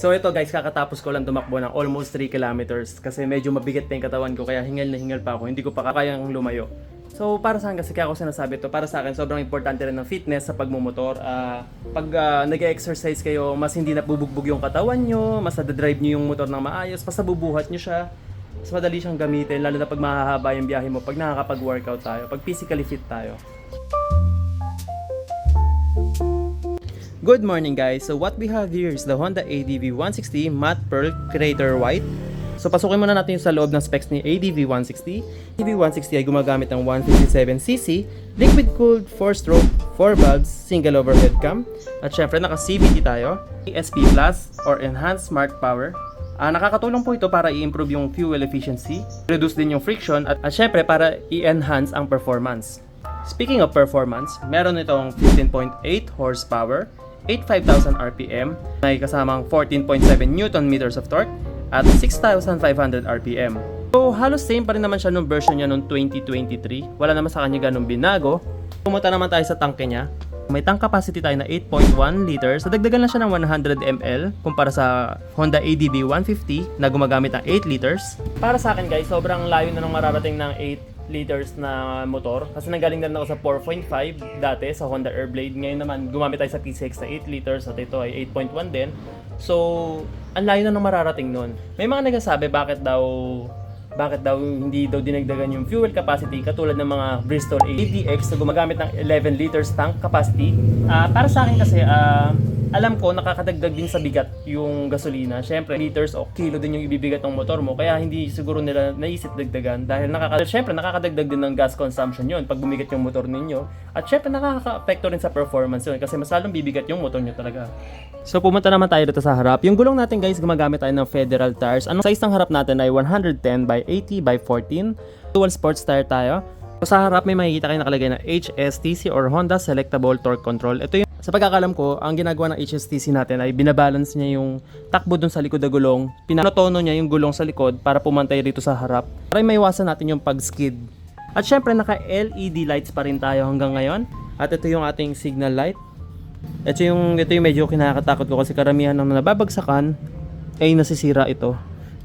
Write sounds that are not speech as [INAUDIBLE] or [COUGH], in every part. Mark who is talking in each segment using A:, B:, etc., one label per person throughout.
A: So ito guys, kakatapos ko lang tumakbo ng almost 3 kilometers kasi medyo mabigat na yung katawan ko kaya hingal na hingal pa ako, hindi ko pa kakayang lumayo. So para sa akin kasi kaya ako sinasabi to, para sa akin sobrang importante rin ng fitness sa pagmumotor. Ah, pag ah, nag-exercise kayo, mas hindi nabubugbog yung katawan nyo, mas nadadrive nyo yung motor ng maayos, mas nabubuhat nyo siya, mas madali siyang gamitin, lalo na pag mahahaba yung biyahe mo, pag nakakapag-workout tayo, pag physically fit tayo. Good morning guys! So what we have here is the Honda ADV 160 Matte Pearl Crater White. So pasukin muna natin yung sa loob ng specs ni ADV 160. ADV 160 ay gumagamit ng 157cc, liquid cooled 4-stroke, 4 valves, single overhead cam. At syempre naka CVT tayo, ESP Plus or Enhanced Smart Power. Ah, nakakatulong po ito para i-improve yung fuel efficiency, reduce din yung friction at, at syempre para i-enhance ang performance. Speaking of performance, meron itong 15.8 horsepower, 85,000 RPM, may kasamang 14.7 Newton meters of torque, at 6,500 RPM. So, halos same pa rin naman siya nung version niya nung 2023. Wala naman sa kanya ganun binago. Pumunta naman tayo sa tangke niya. May tank capacity tayo na 8.1 liters. So, dagdagan lang siya ng 100 ml kumpara sa Honda ADB 150 na gumagamit ng 8 liters. Para sa akin guys, sobrang layo na nung mararating ng 8 liters na motor. Kasi nanggaling na rin ako sa 4.5 dati sa Honda Airblade. Ngayon naman gumamit tayo sa PCX na 8 liters at ito ay 8.1 din. So ang layo na nung mararating nun. May mga nagsasabi bakit daw bakit daw hindi daw dinagdagan yung fuel capacity katulad ng mga Bristol ADX na gumagamit ng 11 liters tank capacity. Ah, para sa akin kasi ah, alam ko nakakadagdag din sa bigat yung gasolina. Syempre, liters o kilo din yung ibibigat ng motor mo. Kaya hindi siguro nila naisip dagdagan dahil nakaka syempre nakakadagdag din ng gas consumption yun pag bumigat yung motor ninyo. At syempre nakaka-apekto rin sa performance yun kasi mas lalong bibigat yung motor nyo talaga. So pumunta naman tayo dito sa harap. Yung gulong natin guys, gumagamit tayo ng Federal tires. Anong size ng harap natin ay 110 by 80 by 14. Dual sports tire tayo. So, sa harap may makikita kayo nakalagay na HSTC or Honda Selectable Torque Control. Ito yung sa pagkakalam ko, ang ginagawa ng HSTC natin ay binabalance niya yung takbo dun sa likod ng gulong. Pinanotono niya yung gulong sa likod para pumantay rito sa harap. Para maiwasan natin yung pag-skid. At syempre naka LED lights pa rin tayo hanggang ngayon. At ito yung ating signal light. Ito yung, ito yung medyo kinakatakot ko kasi karamihan ng nababagsakan ay nasisira ito.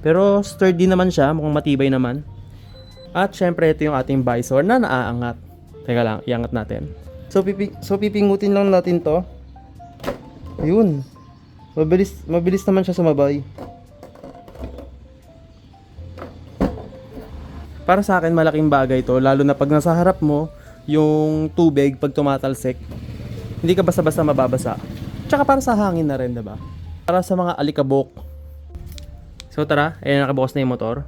A: Pero sturdy naman siya, mukhang matibay naman. At syempre ito yung ating visor na naaangat. Teka lang, iangat natin. So, pipi so pipingutin lang natin to. Ayun. Mabilis, mabilis naman siya sumabay. Para sa akin, malaking bagay to. Lalo na pag nasa harap mo, yung tubig, pag tumatalsik, hindi ka basta-basta mababasa. Tsaka para sa hangin na rin, 'di ba? Para sa mga alikabok. So tara, ayan nakabukas na yung motor.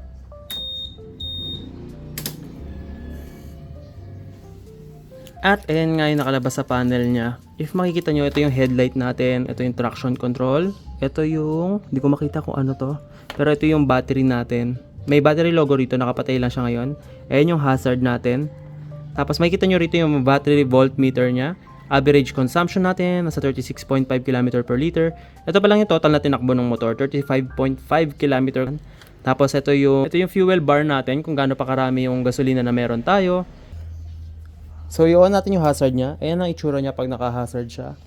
A: At ayan nga yung nakalabas sa panel niya. If makikita nyo, ito yung headlight natin, ito yung traction control, ito yung, hindi ko makita kung ano to, pero ito yung battery natin. May battery logo rito, nakapatay lang siya ngayon. Ayan yung hazard natin. Tapos makikita nyo rito yung battery voltmeter niya. Average consumption natin, nasa 36.5 km per liter. Ito pa lang yung total na tinakbo ng motor, 35.5 km. Tapos ito yung, ito yung fuel bar natin, kung gaano pa karami yung gasolina na meron tayo. So, i-on natin yung hazard niya. Ayan ang itsura niya pag naka-hazard siya.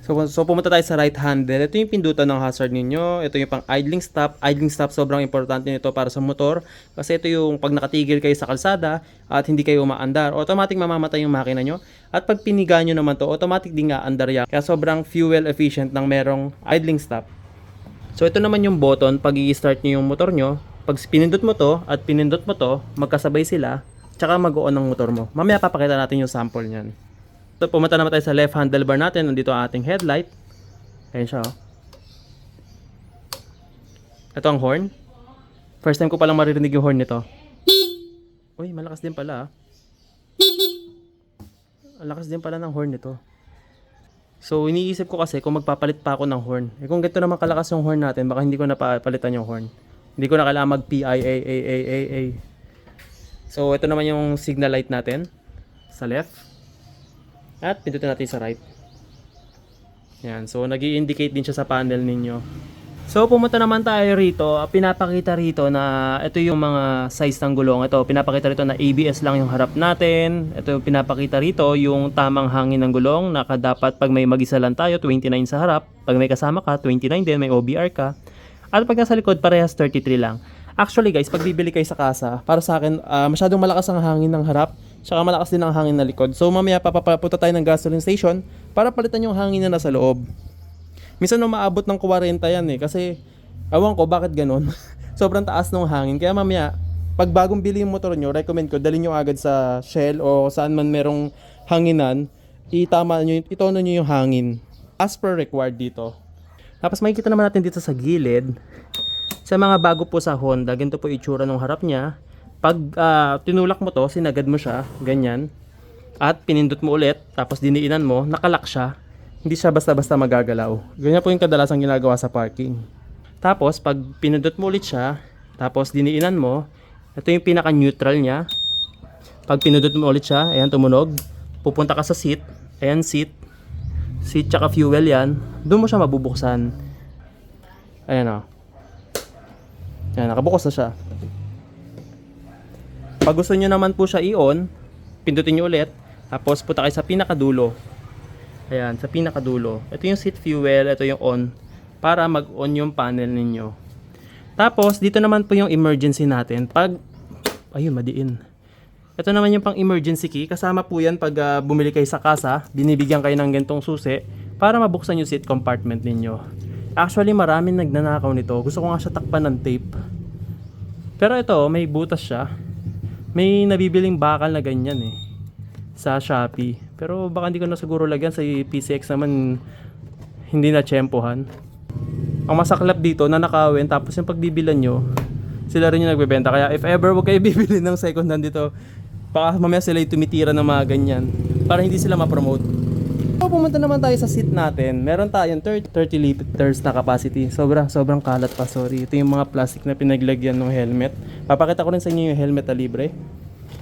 A: So, so, pumunta tayo sa right handle. Ito yung pindutan ng hazard ninyo. Ito yung pang idling stop. Idling stop sobrang importante nito para sa motor. Kasi ito yung pag nakatigil kayo sa kalsada at hindi kayo umaandar, automatic mamamatay yung makina nyo. At pag piniga nyo naman to, automatic din nga andar yan. Kaya sobrang fuel efficient ng merong idling stop. So, ito naman yung button pag i-start nyo yung motor nyo. Pag pinindot mo to at pinindot mo to, magkasabay sila tsaka mag-on ng motor mo. Mamaya papakita natin yung sample niyan. So, pumunta naman tayo sa left handlebar natin. Nandito ang ating headlight. Ayan siya, oh. Ito ang horn. First time ko palang maririnig yung horn nito. Uy, malakas din pala, ah. Ang lakas din pala ng horn nito. So, iniisip ko kasi kung magpapalit pa ako ng horn. Eh, kung ganito naman kalakas yung horn natin, baka hindi ko na papalitan yung horn. Hindi ko na kailangan mag-PIAAAA. So, ito naman yung signal light natin sa left. At pindutin natin sa right. Yan. So, nag indicate din siya sa panel ninyo. So pumunta naman tayo rito, Ah, pinapakita rito na ito yung mga size ng gulong. Ito, pinapakita rito na ABS lang yung harap natin. Ito pinapakita rito yung tamang hangin ng gulong. Naka dapat pag may mag-isa lang tayo, 29 sa harap. Pag may kasama ka, 29 din, may OBR ka. At pag nasa likod, parehas 33 lang. Actually guys, pag bibili kayo sa kasa, para sa akin, ah, masyadong malakas ang hangin ng harap. Tsaka malakas din ang hangin ng likod. So mamaya papapunta tayo ng gasoline station para palitan yung hangin na nasa loob. Minsan nung maabot ng 40 yan eh. Kasi, awan ko bakit ganun. [LAUGHS] Sobrang taas ng hangin. Kaya mamaya, pag bagong bili yung motor nyo, recommend ko, dalhin nyo agad sa Shell o saan man merong hanginan, itama nyo, itono nyo yung hangin. As per required dito. Tapos makikita naman natin dito sa gilid, sa mga bago po sa Honda, ganito po itsura ng harap niya. Pag ah, tinulak mo to, sinagad mo siya, ganyan. At pinindot mo ulit, tapos diniinan mo, nakalak siya. Hindi siya basta-basta magagalaw. Ganyan po yung kadalasang ginagawa sa parking. Tapos, pag pinindot mo ulit siya, tapos diniinan mo, ito yung pinaka-neutral niya. Pag pinindot mo ulit siya, ayan tumunog. Pupunta ka sa seat, ayan seat. Seat tsaka fuel yan. Doon mo siya mabubuksan. Ayan o. Ayan, nakabukas na siya. Pag gusto nyo naman po siya i-on, pindutin nyo ulit. Tapos punta kayo sa pinakadulo. Ayan, sa pinakadulo. Ito yung seat fuel, ito yung on. Para mag-on yung panel ninyo. Tapos, dito naman po yung emergency natin. Pag, ayun, madiin. Ito naman yung pang emergency key. Kasama po yan pag ah, bumili kayo sa kasa, binibigyan kayo ng gantong susi para mabuksan yung seat compartment ninyo. Actually, maraming nagnanakaw nito. Gusto ko nga siya takpan ng tape. Pero ito, may butas siya. May nabibiling bakal na ganyan eh. Sa Shopee. Pero baka hindi ko na siguro lagyan sa PCX naman hindi na tsempohan. Ang masaklap dito, nanakawin tapos yung pagbibilan nyo, sila rin yung nagbebenta. Kaya if ever wag kayo [LAUGHS] bibili ng second hand dito, baka mamaya sila yung tumitira ng mga ganyan para hindi sila ma-promote. So, pumunta naman tayo sa seat natin. Meron tayong 30, 30 liters na capacity. Sobrang, sobrang kalat pa, sorry. Ito yung mga plastic na pinaglagyan ng helmet. Papakita ko rin sa inyo yung helmet na libre.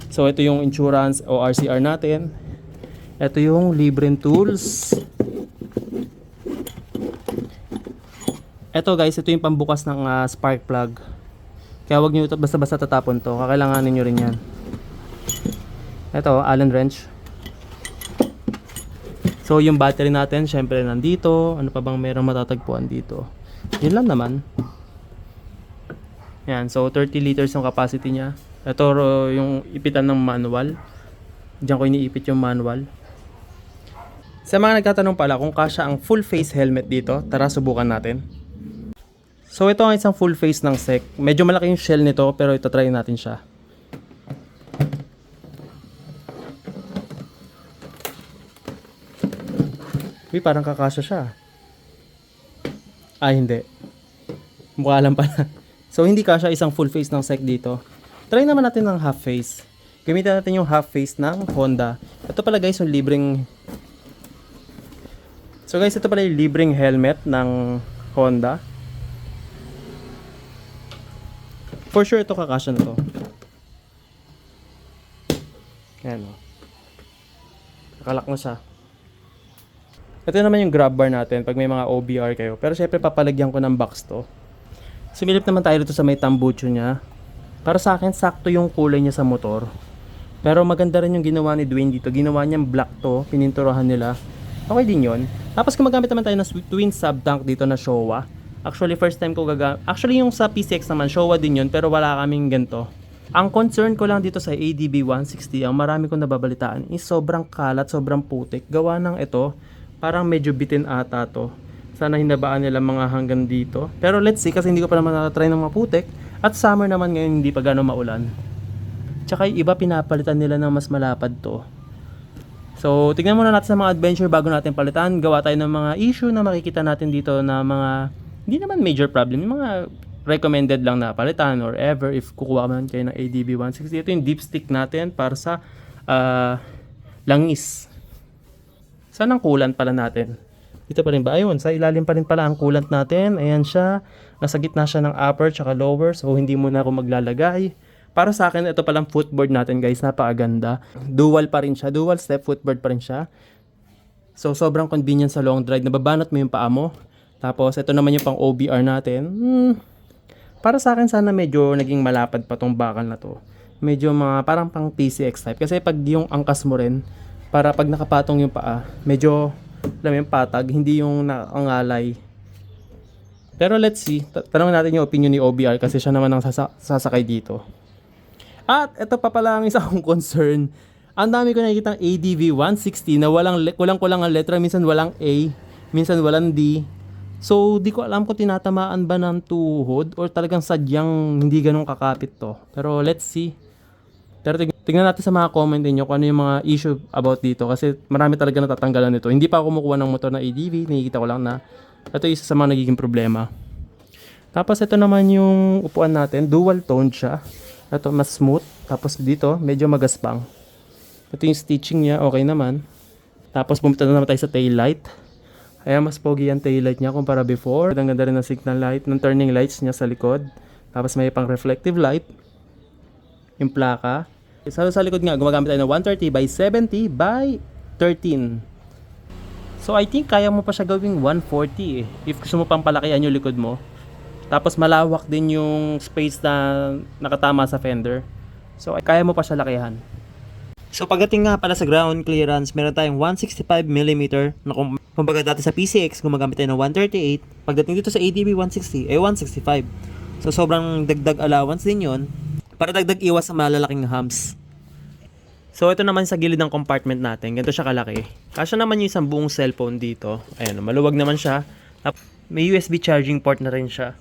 A: So, ito yung insurance o RCR natin. Ito yung libreng tools. Ito guys, ito yung pambukas ng ah, spark plug. Kaya wag nyo ito basta-basta tatapon to. Kakailanganin nyo rin yan. Ito, Allen wrench. So, yung battery natin, syempre nandito. Ano pa bang merong matatagpuan dito? Yun lang naman. Yan, so 30 liters yung capacity niya. Ito yung ipitan ng manual. Diyan ko iniipit yung manual. Sa mga nagtatanong pala kung kasya ang full face helmet dito, tara subukan natin. So ito ang isang full face ng SEC. Medyo malaki yung shell nito pero ito try natin siya. Uy, parang kakasya siya. Ay, hindi. Mukha lang pala. [LAUGHS] So, hindi kasya isang full face ng SEC dito. Try naman natin ng half face. Gamitin natin yung half face ng Honda. Ito pala guys, yung libreng... So guys, ito pala yung libreng helmet ng Honda. For sure, ito kakasya na to. Ayan o. Nakalak na siya. Ito naman yung grab bar natin pag may mga OBR kayo. Pero syempre papalagyan ko ng box to. Sumilip naman tayo dito sa may tambucho niya. Para sa akin, sakto yung kulay niya sa motor. Pero maganda rin yung ginawa ni Dwayne dito. Ginawa niyang black to, pininturahan nila. Okay din yon. Tapos gumagamit naman tayo ng twin sub tank dito na Showa. Actually, first time ko gagamit. Actually, yung sa PCX naman, Showa din yun, pero wala kaming ganito. Ang concern ko lang dito sa ADB 160, ang marami kong nababalitaan, is sobrang kalat, sobrang putik. Gawa ng ito, parang medyo bitin ata to. Sana hinabaan nila mga hanggang dito. Pero let's see, kasi hindi ko pa naman natatry ng maputik. At summer naman ngayon, hindi pa gano'ng maulan. Tsaka yung iba pinapalitan nila ng mas malapad to. So, tignan muna natin sa mga adventure bago natin palitan. Gawa tayo ng mga issue na makikita natin dito na mga, hindi naman major problem. Yung mga recommended lang na palitan or ever if kukuha man kayo ng ADB 160. Ito yung dipstick natin para sa ah, langis. Saan ang coolant pala natin? Dito pa rin ba? Ayun, sa ilalim pa rin pala ang coolant natin. Ayan siya. Nasa gitna siya ng upper tsaka lower. So, hindi muna ako maglalagay. Para sa akin, ito palang footboard natin guys. Napakaganda. Dual pa rin siya. Dual step footboard pa rin siya. So, sobrang convenient sa long drive. Nababanat mo yung paa mo. Tapos, ito naman yung pang OBR natin. Hmm, para sa akin, sana medyo naging malapad pa tong bakal na to. Medyo mga parang pang PCX type. Kasi pag yung angkas mo rin, para pag nakapatong yung paa, medyo, alam yung patag, hindi yung nakangalay. Pero let's see. Ta- Tanongin natin yung opinion ni OBR kasi siya naman ang sasa- sasakay dito. At ito pa pala ang isa kong concern. Ang dami ko nakikita ADV 160 na walang le- walang kulang ang letra, minsan walang A, minsan walang D. So, di ko alam kung tinatamaan ba ng tuhod or talagang sadyang hindi ganun kakapit to. Pero let's see. Pero tignan natin sa mga comment ninyo kung ano yung mga issue about dito kasi marami talaga natatanggalan nito. Hindi pa ako kumukuha ng motor na ADV, nakikita ko lang na ito isa sa mga nagiging problema. Tapos ito naman yung upuan natin, dual tone siya. Ito mas smooth. Tapos dito, medyo magaspang. Ito yung stitching niya, okay naman. Tapos pumunta na naman tayo sa tail light. Kaya mas pogi ang tail light niya kumpara before. Ang ganda rin ng signal light, ng turning lights niya sa likod. Tapos may pang reflective light. Yung plaka. Sa, sa likod nga, gumagamit tayo ng 130 by 70 by 13. So I think kaya mo pa siya gawing 140 eh. If gusto mo pang palakihan yung likod mo. Tapos malawak din yung space na nakatama sa fender. So kaya mo pa siya lakihan. So pagdating nga pala sa ground clearance, meron tayong 165mm na kung kumbaga dati sa PCX gumagamit tayo ng 138. Pagdating dito sa ADB 160 ay 165. So sobrang dagdag allowance din yon para dagdag iwas sa malalaking humps. So ito naman sa gilid ng compartment natin, ganito siya kalaki. Kasya naman yung isang buong cellphone dito. Ayan, maluwag naman siya. May USB charging port na rin siya.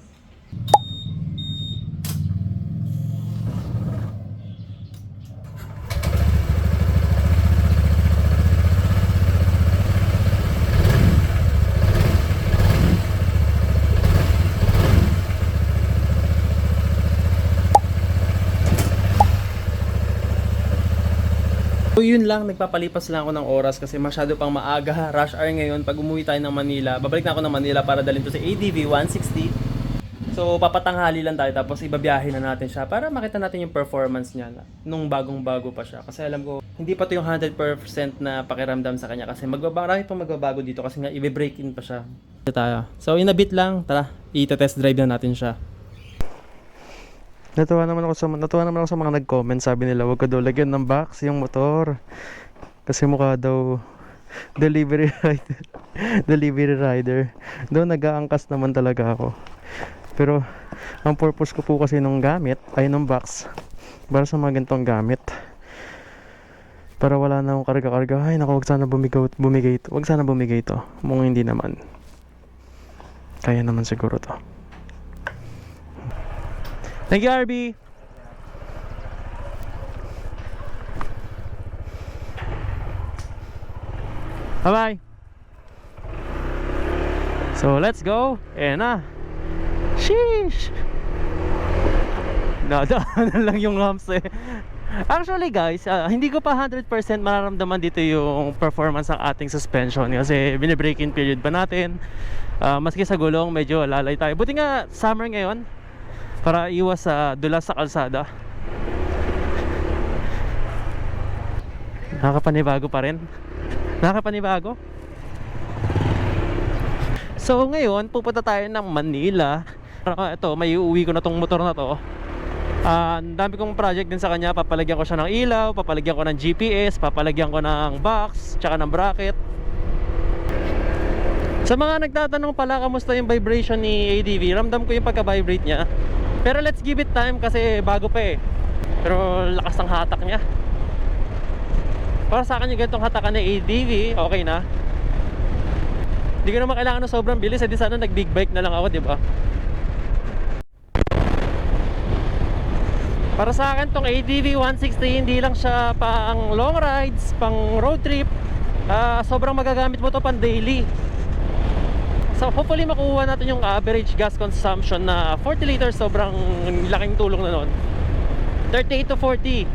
A: So yun lang, nagpapalipas lang ako ng oras kasi masyado pang maaga. [LAUGHS] Rush hour ngayon. Pag umuwi tayo ng Manila, babalik na ako ng Manila para dalhin to sa ADV 160. So papatanghali lang tayo tapos ibabiyahe na natin siya para makita natin yung performance niya nung bagong bago pa siya. Kasi alam ko, hindi pa to yung 100% na pakiramdam sa kanya kasi magbabarami pang magbabago dito kasi nga i-break in pa siya. So in a bit lang, tara, i-test drive na natin siya. Natuwa naman ako sa natuwa naman ako sa mga nag-comment, sabi nila wag ko daw lagyan ng box yung motor. Kasi mukha daw delivery [LAUGHS] rider. delivery rider. Doon nag-aangkas naman talaga ako. Pero ang purpose ko po kasi nung gamit ay nung box para sa mga ganitong gamit. Para wala na akong karga-karga. Ay, naku, wag sana bumigaw, bumigay ito. Wag sana bumigay ito. Mung hindi naman. Kaya naman siguro to. Thank you, RB. Bye-bye. So, let's go. Ayan na. Sheesh. [LAUGHS] Nadaanan lang yung humps eh. Actually guys, ah, hindi ko pa 100% mararamdaman dito yung performance ng ating suspension kasi binibreak in period pa natin. Ah, maski sa gulong, medyo lalay tayo. Buti nga summer ngayon, para iwas sa dulas sa kalsada. Nakakapanibago pa rin. Nakakapanibago. So ngayon, pupunta tayo ng Manila. Uh, ito, may uuwi ko na tong motor na to. Ah, ang dami kong project din sa kanya. Papalagyan ko siya ng ilaw, papalagyan ko ng GPS, papalagyan ko ng box, tsaka ng bracket. Sa mga nagtatanong pala kamusta yung vibration ni ADV, ramdam ko yung pagka-vibrate niya. Pero let's give it time kasi bago pa eh. Pero lakas ng hatak niya. Para sa akin yung ganitong hatakan ni ADV, okay na. Hindi ko naman kailangan ng sobrang bilis, eh di sana nag big bike na lang ako, di ba? Para sa akin tong ADV 160 hindi lang siya pang long rides, pang road trip. Ah, sobrang magagamit mo to pang daily. So hopefully makuha natin yung average gas consumption na 40 liters sobrang laking tulong na nun 38 to 40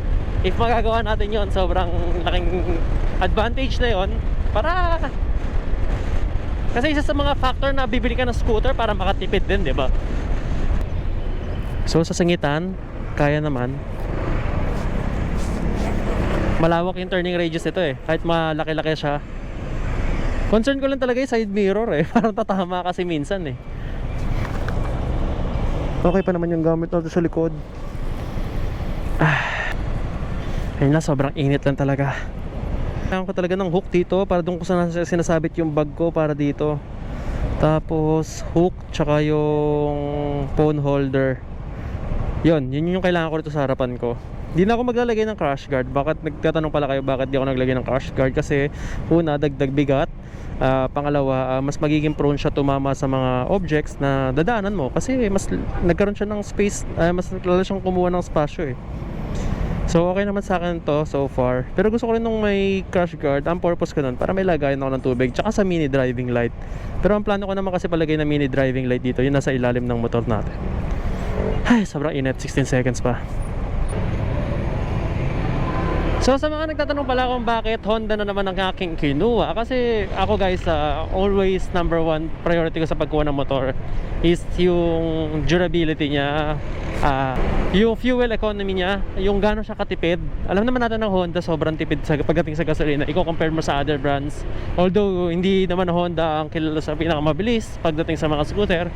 A: if magagawa natin yon sobrang laking advantage na yon para kasi isa sa mga factor na bibili ka ng scooter para makatipid din, di ba? So sa sangitan, kaya naman. Malawak yung turning radius nito eh. Kahit malaki-laki siya. Concern ko lang talaga yung side mirror eh. [LAUGHS] Parang tatama kasi minsan eh. Okay pa naman yung gamit natin sa likod. Ah. Ayun na, sobrang init lang talaga. Kailangan ko talaga ng hook dito para doon ko sa sinasabit yung bag ko para dito. Tapos hook tsaka yung phone holder. Yun, yun yung kailangan ko dito sa harapan ko. Hindi na ako maglalagay ng crash guard. Bakit nagtatanong pala kayo bakit di ako naglagay ng crash guard? Kasi una, dagdag bigat. Ah, pangalawa, ah, mas magiging prone siya tumama sa mga objects na dadaanan mo kasi mas nagkaroon siya ng space, ah, mas lalo siyang kumuha ng spasyo eh. So okay naman sa akin to so far. Pero gusto ko rin nung may crash guard. Ang purpose ko nun para may lagayan ako ng tubig tsaka sa mini driving light. Pero ang plano ko naman kasi palagay na mini driving light dito, yun nasa ilalim ng motor natin. Ay, sobrang init, 16 seconds pa. So sa mga nagtatanong pala kung bakit Honda na naman ang aking kinuha Kasi ako guys, ah, always number one priority ko sa pagkuha ng motor Is yung durability niya ah, Yung fuel economy niya Yung gano'n siya katipid. Alam naman natin ng Honda sobrang tipid sa, pagdating sa gasolina. Iko-compare mo sa other brands. Although hindi naman Honda ang kilala sa pinakamabilis Pagdating sa mga scooter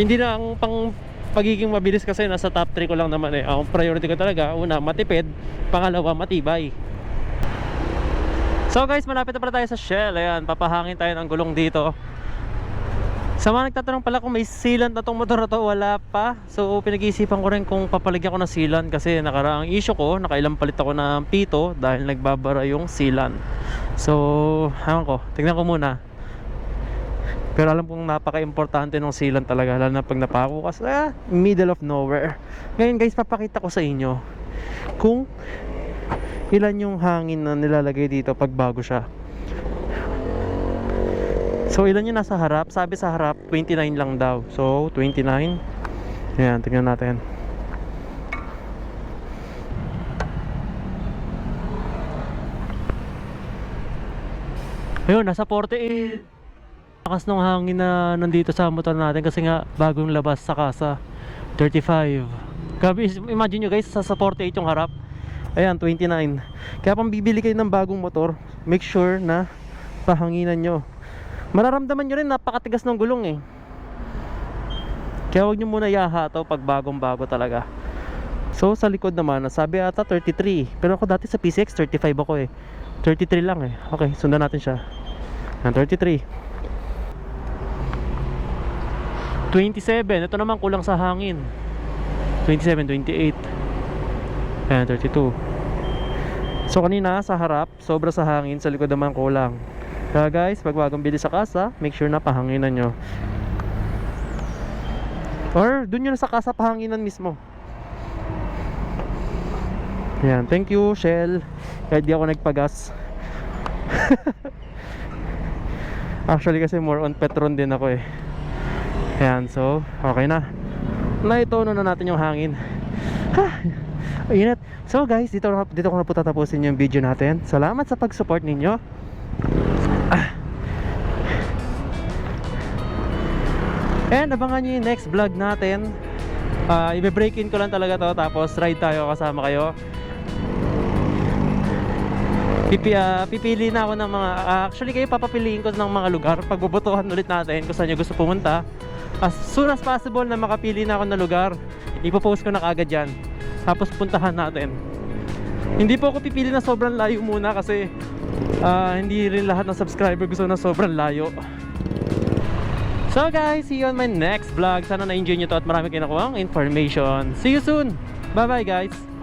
A: Hindi na ang pang pagiging mabilis kasi nasa top 3 ko lang naman eh. Ang priority ko talaga, una, matipid, pangalawa, matibay. So guys, malapit na pala tayo sa Shell. Ayan, papahangin tayo ng gulong dito. Sa mga nagtatanong pala kung may sealant na tong motor na to, wala pa. So pinag-iisipan ko rin kung papaligyan ko ng sealant kasi nakaraang issue ko, nakailang palit ako ng pito dahil nagbabara yung sealant. So, ewan ko, tignan ko muna. Pero alam kong napaka-importante ng sealant talaga lalo na pag napako ka sa middle of nowhere. Ngayon guys, papakita ko sa inyo kung ilan yung hangin na nilalagay dito pag bago siya. So ilan yung nasa harap? Sabi sa harap 29 lang daw. So 29. Ayan, tingnan natin. Ayun, nasa 48 lakas ng hangin na nandito sa motor natin kasi nga bagong labas sa kasa. 35 grabe imagine nyo guys sa, sa 48 yung harap. Ayan 29 kaya pang bibili kayo ng bagong motor make sure na pahanginan nyo. Mararamdaman nyo rin napakatigas ng gulong eh. Kaya huwag nyo muna yaha to pag bagong bago talaga. So sa likod naman sabi ata 33 pero ako dati sa PCX 35 ako eh. 33 lang eh. Okay sundan natin siya. Ayan, 33 27 ito naman kulang sa hangin. 27, 28 ayan 32 so kanina sa harap sobra sa hangin sa likod naman kulang. Kaya guys pag bagong bili sa kasa make sure na pahanginan nyo. Or dun yun sa kasa pahanginan mismo. Ayan thank you Shell. Kahit di ako nagpagas. [LAUGHS] Actually kasi more on Petron din ako eh Ayan, so, okay na. Naitono na natin yung hangin. Ha! Init. So guys, dito, dito ko na po tatapusin yung video natin. Salamat sa pag-support ninyo. Ah. And abangan nyo yung next vlog natin. Uh, Ibe-break in ko lang talaga to tapos ride tayo kasama kayo. Pipi, ah, pipili na ako ng mga ah, actually kayo papapiliin ko ng mga lugar pagbubutuhan ulit natin kung saan nyo gusto pumunta as soon as possible na makapili na ako ng lugar ipopost ko na kagad yan. Tapos puntahan natin. Hindi po ako pipili na sobrang layo muna kasi ah, hindi rin lahat ng subscriber gusto na sobrang layo. So guys see you on my next vlog. Sana na-enjoy nyo to at marami kayo nakuha information. See you soon. Bye bye guys